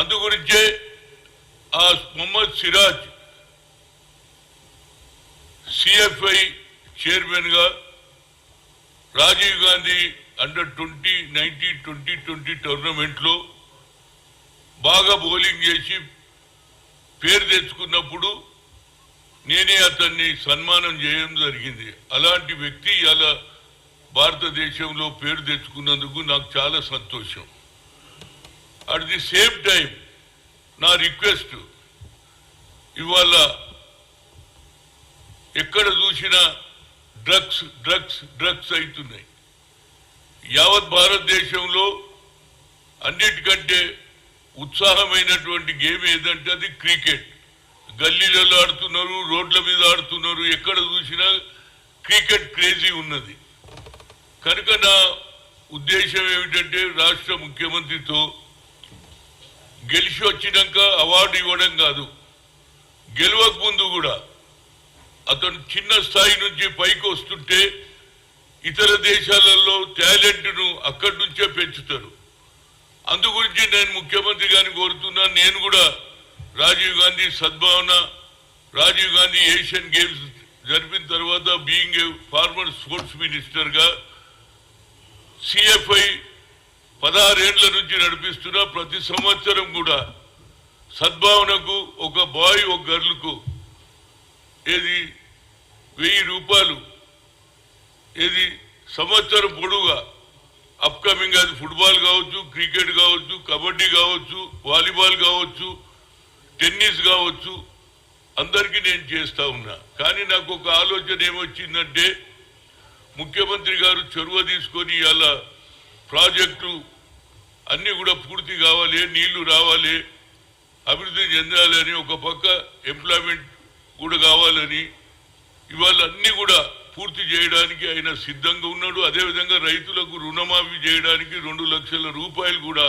అందుగురించే ఆ మొహమ్మద్ సిరాజ్ సిఎఫ్ఐ చైర్మన్గా Rajiv Gandhi under twenty nineteen twenty twenty టోర్నమెంట్లో బాగా బౌలింగ్ చేసి పేరు తెచ్చుకున్నప్పుడు నేనే అతన్ని సన్మానం చేయడం జరిగింది. అలాంటి వ్యక్తి ఇలా భారతదేశంలో పేరు తెచ్చుకున్నందుకు నాకు చాలా సంతోషం. అట్ ది సేమ్ టైం నా రిక్వెస్ట్ ఇవాళ ఎక్కడ చూసినా డ్రగ్స్ డ్రగ్స్ డ్రగ్స్ అవుతున్నాయి యావత్ భారతదేశంలో అన్నిటికంటే ఉత్సాహమైనటువంటి గేమ్ ఏదంటే అది క్రికెట్ గల్లీలలో ఆడుతున్నారు రోడ్ల మీద ఆడుతున్నారు ఎక్కడ చూసినా క్రికెట్ క్రేజీ ఉన్నది. కనుక నా ఉద్దేశం ఏమిటంటే రాష్ట్ర ముఖ్యమంత్రితో గెలిచి వచ్చినాక అవార్డు ఇవ్వడం కాదు. గెలవక ముందు కూడా అతను చిన్న స్థాయి నుంచి పైకి వస్తుంటే ఇతర దేశాలలో టాలెంట్ను అక్కడి నుంచే పెంచుతారు. అందు గురించి నేను ముఖ్యమంత్రి గారిని కోరుతున్నాను నేను కూడా రాజీవ్ గాంధీ సద్భావన రాజీవ్ గాంధీ ఏషియన్ గేమ్స్ జరిపిన తర్వాత బీయింగ్ ఏ ఫార్మర్ స్పోర్ట్స్ మినిస్టర్గా సిఎఫ్ఐ పదహారేళ్ళ నుంచి నడిపిస్తున్న ప్రతి సంవత్సరం కూడా సద్భావనకు ఒక బాయ్ ఒక గర్ల్కు ఏది వెయ్యి రూపాయలు ఏది సంవత్సరం పొడుగా అప్కమింగ్ అది ఫుట్బాల్ కావచ్చు క్రికెట్ కావచ్చు కబడ్డీ కావచ్చు వాలీబాల్ కావచ్చు టెన్నిస్ కావచ్చు అందరికీ నేను చేస్తా ఉన్నా. కానీ నాకు ఒక ఆలోచన ఏమొచ్చిందంటే ముఖ్యమంత్రి గారు చొరవ తీసుకొని ఇలా ప్రాజెక్టు అన్నీ కూడా పూర్తి కావాలి నీళ్ళు రావాలి అభివృద్ధి చెందాలి అని ఒక పక్క ఎంప్లాయ్మెంట్ కూడా కావాలని ఇవాళ అన్నీ కూడా పూర్తి చేయడానికి ఆయన సిద్ధంగా ఉన్నాడు. అదేవిధంగా రైతులకు రుణమాఫీ చేయడానికి రెండు లక్షల రూపాయలు కూడా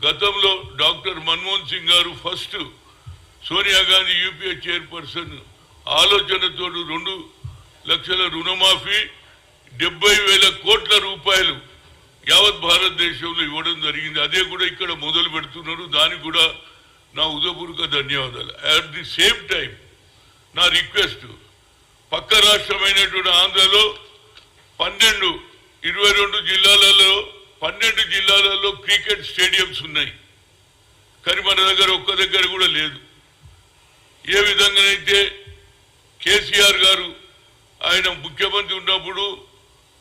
గతంలో డాక్టర్ మన్మోహన్ సింగ్ గారు first Sonia Gandhi UPA chairperson ఆలోచనతో రెండు లక్షల రుణమాఫీ డెబ్బై వేల కోట్ల రూపాయలు యావత్ భారతదేశంలో ఇవ్వడం జరిగింది. అదే కూడా ఇక్కడ మొదలు పెడుతున్నారు. దానికి కూడా నా ఉదయపూర్వక ధన్యవాదాలు. అట్ ది సేమ్ టైం నా రిక్వెస్ట్ పక్క రాష్ట్రమైనటువంటి ఆంధ్రలో పన్నెండు ఇరవై రెండు జిల్లాలలో పన్నెండు జిల్లాలలో క్రికెట్ స్టేడియంస్ ఉన్నాయి. కానీ మన దగ్గర ఒక్క దగ్గర కూడా లేదు. ఏ విధంగానైతే కేసీఆర్ గారు ఆయన ముఖ్యమంత్రి ఉన్నప్పుడు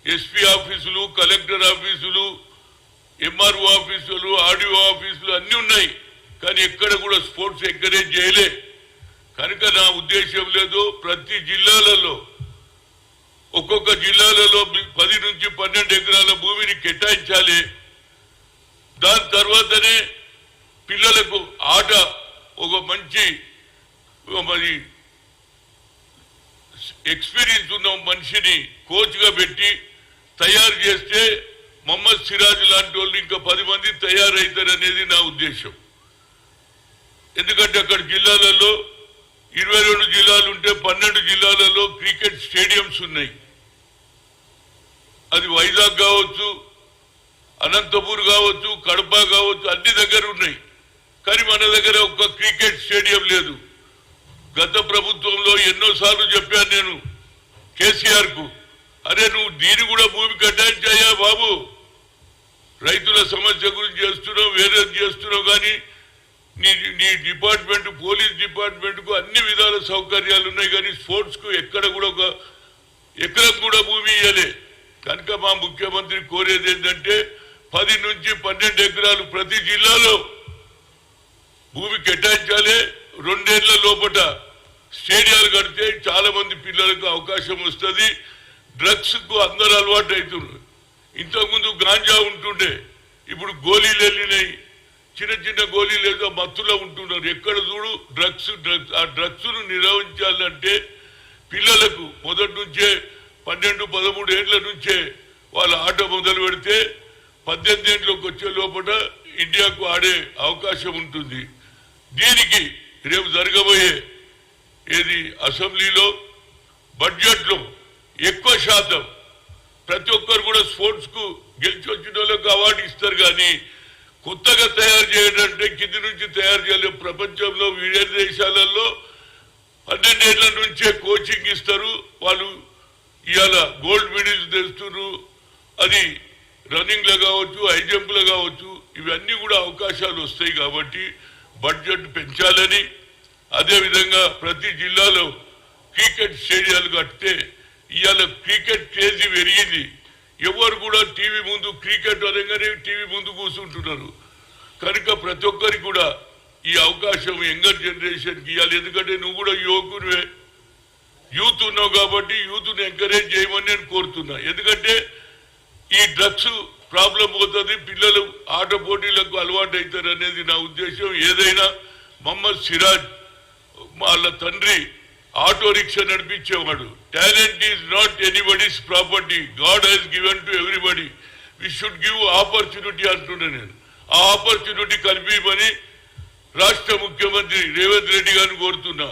ఎస్పీ ఆఫీసులు కలెక్టర్ ఆఫీసులు ఎంఆర్ఓ ఆఫీసులు ఆర్డీఓ ఆఫీసులు అన్నీ ఉన్నాయి. కానీ ఎక్కడ కూడా స్పోర్ట్స్ ఎంకరేజ్ చేయలే. కనుక నా ఉద్దేశం లేదు ప్రతి జిల్లాలలో ఒక్కొక్క జిల్లాలలో పది నుంచి పన్నెండు ఎకరాల భూమిని కేటాయించాలి. దాని తర్వాతనే పిల్లలకు ఆట ఒక మంచి మరి ఎక్స్పీరియన్స్ ఉన్న మనిషిని కోచ్గా పెట్టి తయారు చేస్తే మొహమ్మద్ సిరాజ్ లాంటి వాళ్ళు ఇంకా పది మంది తయారవుతారు అనేది నా ఉద్దేశం. ఎందుకంటే అక్కడ జిల్లాలలో ఇరవై రెండు జిల్లాలు ఉంటే పన్నెండు జిల్లాలలో క్రికెట్ స్టేడియంస్ ఉన్నాయి. అది వైజాగ్ కావచ్చు అనంతపూర్ కావచ్చు కడప కావచ్చు అన్ని దగ్గర ఉన్నాయి. కానీ మన దగ్గర ఒక్క క్రికెట్ స్టేడియం లేదు. గత ప్రభుత్వంలో ఎన్నోసార్లు చెప్పాను నేను కేసీఆర్కు. అరే నువ్వు దీన్ని కూడా భూమి కేటాయించాయా బాబు? రైతుల సమస్య గురించి చేస్తున్నావు వేరే చేస్తున్నావు కానీ నీ నీ డిపార్ట్మెంట్ పోలీస్ డిపార్ట్మెంట్కు అన్ని విధాల సౌకర్యాలు ఉన్నాయి కానీ స్పోర్ట్స్కు ఎక్కడ కూడా ఒక ఎక్కడ కూడా భూమి ఇవ్వలే కనుక మా ముఖ్యమంత్రి కోరేది ఏంటంటే పది నుంచి పన్నెండు ఎకరాలు ప్రతి జిల్లాలో భూమి కేటాయించాలి రెండేళ్ళ లోపట. స్టేడియాలు కడితే చాలా మంది పిల్లలకు అవకాశం వస్తుంది. డ్రగ్స్కు అందరు అలవాటు అవుతున్నారు ఇంతకుముందు గాంజా ఉంటుండే ఇప్పుడు గోళీలు వెళ్ళినాయి. చిన్న చిన్న గోళీలు ఏదో మత్తులో ఉంటున్నారు. ఎక్కడ చూడు డ్రగ్స్ డ్రగ్స్ ఆ డ్రగ్స్ను నిర్వహించాలంటే పిల్లలకు మొదటి నుంచే పన్నెండు పదమూడు ఏళ్ళ నుంచే వాళ్ళ ఆట మొదలు పెడితే పద్దెనిమిది ఏళ్ళకి వచ్చే లోపల ఇండియాకు ఆడే అవకాశం ఉంటుంది. దీనికి రేపు జరగబోయే ఏది అసెంబ్లీలో? బడ్జెట్లో ఎక్కువ శాతం ప్రతి ఒక్కరు కూడా స్పోర్ట్స్కు గెలిచి వచ్చిన వాళ్ళకి అవార్డు ఇస్తారు కానీ కొత్తగా తయారు చేయడంటే కింది నుంచి తయారు చేయలేం. ప్రపంచంలో వివిధ దేశాలలో పన్నెండేళ్ళ నుంచే కోచింగ్ ఇస్తారు. వాళ్ళు ఇవాళ గోల్డ్ మెడల్స్ తెస్తున్నారు. అది రన్నింగ్లో కావచ్చు హై జంప్లో కావచ్చు ఇవన్నీ కూడా అవకాశాలు వస్తాయి కాబట్టి బడ్జెట్ పెంచాలని. అదే విధంగా ప్రతి జిల్లాలో క్రికెట్ స్టేడియాలు కడితే ఇవాళ క్రికెట్ క్రేజీ పెరిగింది. ఎవరు కూడా టీవీ ముందు క్రికెట్ అనగానే టీవీ ముందు కూర్చుంటున్నారు. కనుక ప్రతి ఒక్కరికి కూడా ఈ అవకాశం యంగర్ జనరేషన్కి ఇవ్వాలి ఎందుకంటే నువ్వు కూడా యువకునివే యూత్ ఉన్నావు కాబట్టి యూత్ను ఎంకరేజ్ చేయమని నేను కోరుతున్నా. ఎందుకంటే ఈ డ్రగ్స్ ప్రాబ్లం పోతుంది పిల్లలు ఆట పోటీలకు అలవాటు అవుతారు అనేది నా ఉద్దేశం. ఏదైనా మహమ్మద్ సిరాజ్ వాళ్ళ తండ్రి auto rickshaw నడిపించేవాడు. Talent is not anybody's property god has given to everybody we should give opportunity అంటున్నా నేను. ఆ ఆపర్చునిటీ కల్పించమని రాష్ట్ర ముఖ్యమంత్రి రేవంత్ రెడ్డి గారిని కోరుతున్నా.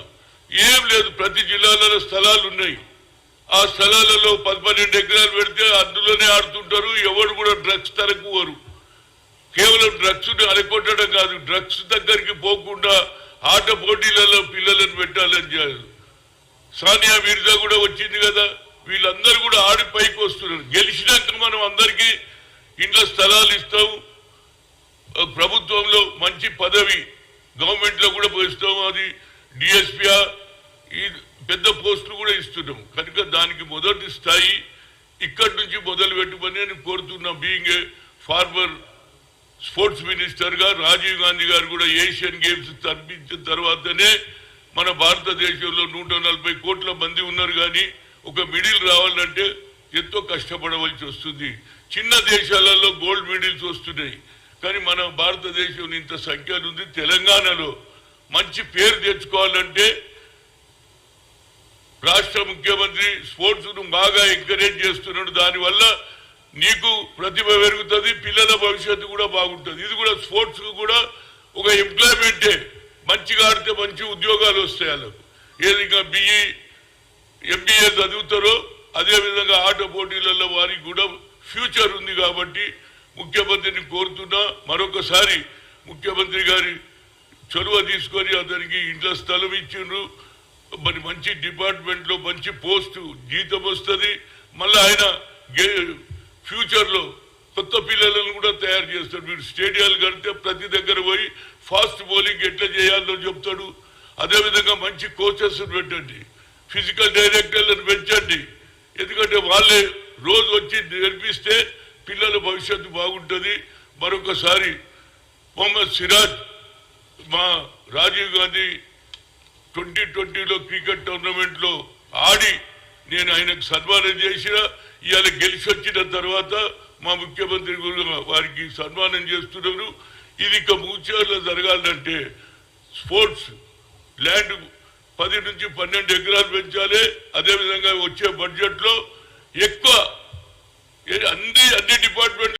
ఏం లేదు ప్రతి జిల్లాలలో స్థలాలు ఉన్నాయి. ఆ స్థలాలలో పదపన్నెండు ఎకరాలు పెడితే అందులోనే ఆడుతుంటారు. ఎవరు కూడా డ్రగ్స్ తరక్కువరు కేవలం డ్రగ్స్ అలకొట్టడం కాదు డ్రగ్స్ దగ్గరికి పోకుండా ఆట పోటీలలో పిల్లలను పెట్టాలని చేయాలి సానియా మీర్జా కూడా వచ్చింది కదా. వీళ్ళందరూ కూడా ఆడి పైకి వస్తున్నారు. గెలిచినాక మనం అందరికీ ఇంట్లో స్థలాలు ఇస్తాం ప్రభుత్వంలో మంచి పదవి గవర్నమెంట్లో కూడా ఇస్తాం అది డిఎస్పియా ఈ పెద్ద పోస్టులు కూడా ఇస్తున్నాం. కనుక దానికి మొదటి స్థాయి ఇక్కడి నుంచి మొదలు పెట్టుకొని నేను కోరుతున్నా. బీయింగ్ ఏ ఫార్మర్ స్పోర్ట్స్ మినిస్టర్గా రాజీవ్ గాంధీ గారు కూడా ఏషియన్ గేమ్స్ తప్పించిన తర్వాతనే మన భారతదేశంలో నూట నలభై కోట్ల మంది ఉన్నారు కానీ ఒక మిడిల్ రావాలంటే ఎంతో కష్టపడవలసి వస్తుంది. చిన్న దేశాలలో గోల్డ్ మెడల్స్ వస్తున్నాయి. కానీ మన భారతదేశం ఇంత సంఖ్య ఉంది తెలంగాణలో. మంచి పేరు తెచ్చుకోవాలంటే రాష్ట్ర ముఖ్యమంత్రి స్పోర్ట్స్ను బాగా ఎంకరేజ్ చేస్తున్నాడు. దానివల్ల నీకు ప్రతిభ పెరుగుతుంది పిల్లల భవిష్యత్తు కూడా బాగుంటుంది. ఇది కూడా స్పోర్ట్స్ కూడా ఒక ఎంప్లాయ్మెంటే. మంచిగా ఆడితే మంచి ఉద్యోగాలు వస్తాయి వాళ్ళకు. ఏది ఇంకా బిఈ ఎంబీఏ చదువుతారో అదేవిధంగా ఆట పోటీలలో వారికి కూడా ఫ్యూచర్ ఉంది కాబట్టి ముఖ్యమంత్రిని కోరుతున్నా మరొకసారి ముఖ్యమంత్రి గారి చొరవ తీసుకొని అతనికి ఇంట్లో స్థలం ఇచ్చిండ్రు. మరి మంచి డిపార్ట్మెంట్లో మంచి పోస్టు జీతం వస్తుంది. మళ్ళీ ఆయన ఫ్యూచర్లో కొత్త పిల్లలను కూడా తయారు చేస్తాడు మీరు స్టేడియాలు కడితే ప్రతి దగ్గర పోయి ఫాస్ట్ బౌలింగ్ ఎట్లా చేయాలో చెప్తాడు. అదేవిధంగా మంచి కోచెస్ పెట్టండి. ఫిజికల్ డైరెక్టర్లను పెంచండి. ఎందుకంటే వాళ్ళే రోజు వచ్చి నేర్పిస్తే పిల్లల భవిష్యత్తు బాగుంటుంది. మరొకసారి మొహమ్మద్ సిరాజ్ మా రాజీవ్ గాంధీ ట్వంటీ ట్వంటీలో క్రికెట్ టోర్నమెంట్లో ఆడి నేను ఆయనకు సన్మానం చేసిన ఇవాళ గెలిచి వచ్చిన తర్వాత మా ముఖ్యమంత్రి వారికి సన్మానం చేస్తున్నారు. ఇది ఇక మూచేర్లో జరగాలంటే స్పోర్ట్స్ ల్యాండ్ పది నుంచి పన్నెండు ఎకరాలు పెంచాలి. అదేవిధంగా వచ్చే బడ్జెట్లో ఎక్కువ అన్ని అన్ని డిపార్ట్మెంట్